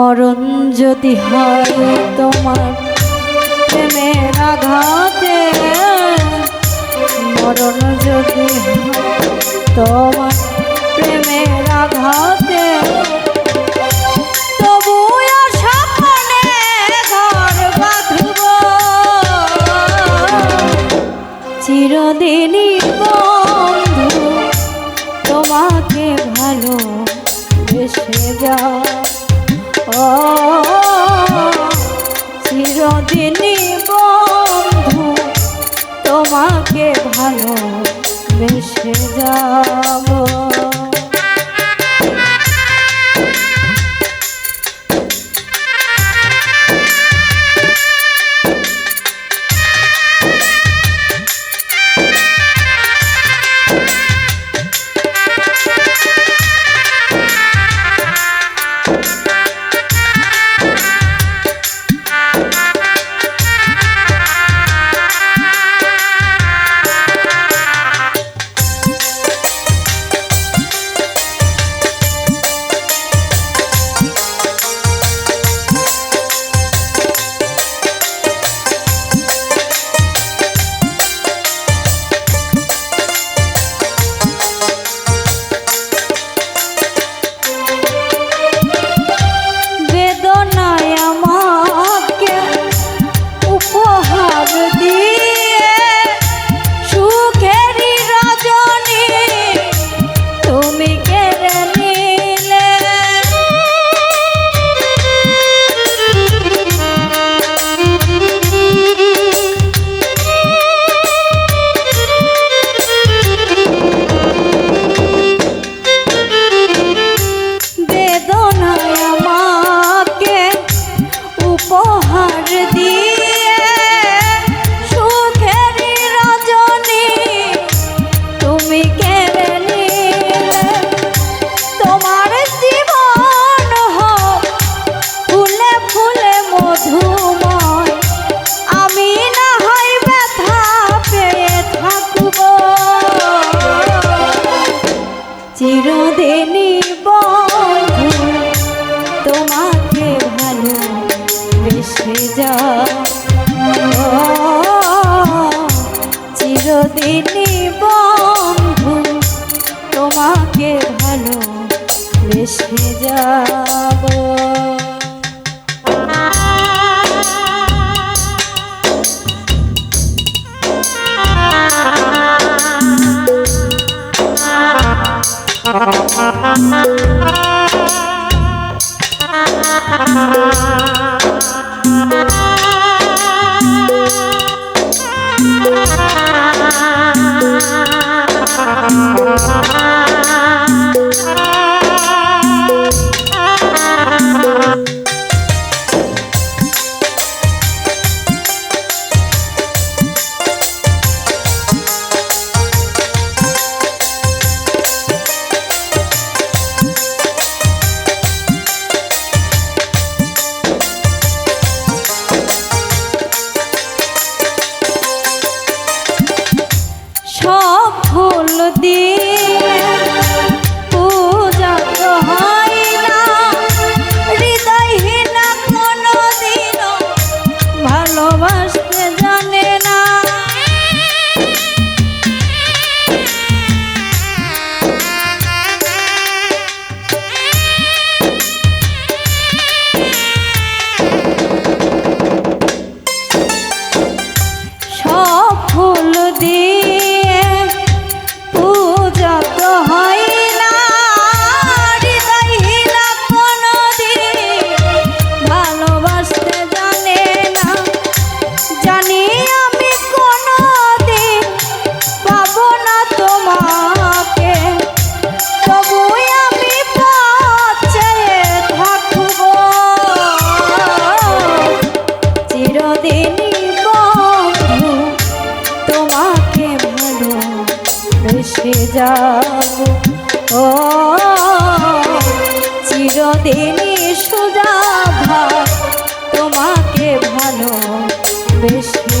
মরণ যদি হয় তোমার প্রেমের আঘাতে, মরণ যদি তোমার প্রেমের আঘাতে চিরদিনই বন্ধু, তোমাকে ভালো বেসে যায় ভালো পারিনি বন্ধু তোমাকে ভালো বেসে যাব দিন যাব ও চিরদিনই সুজা তোমাকে ভালো বেশি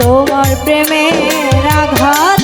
তোমার প্রেমের আঘাত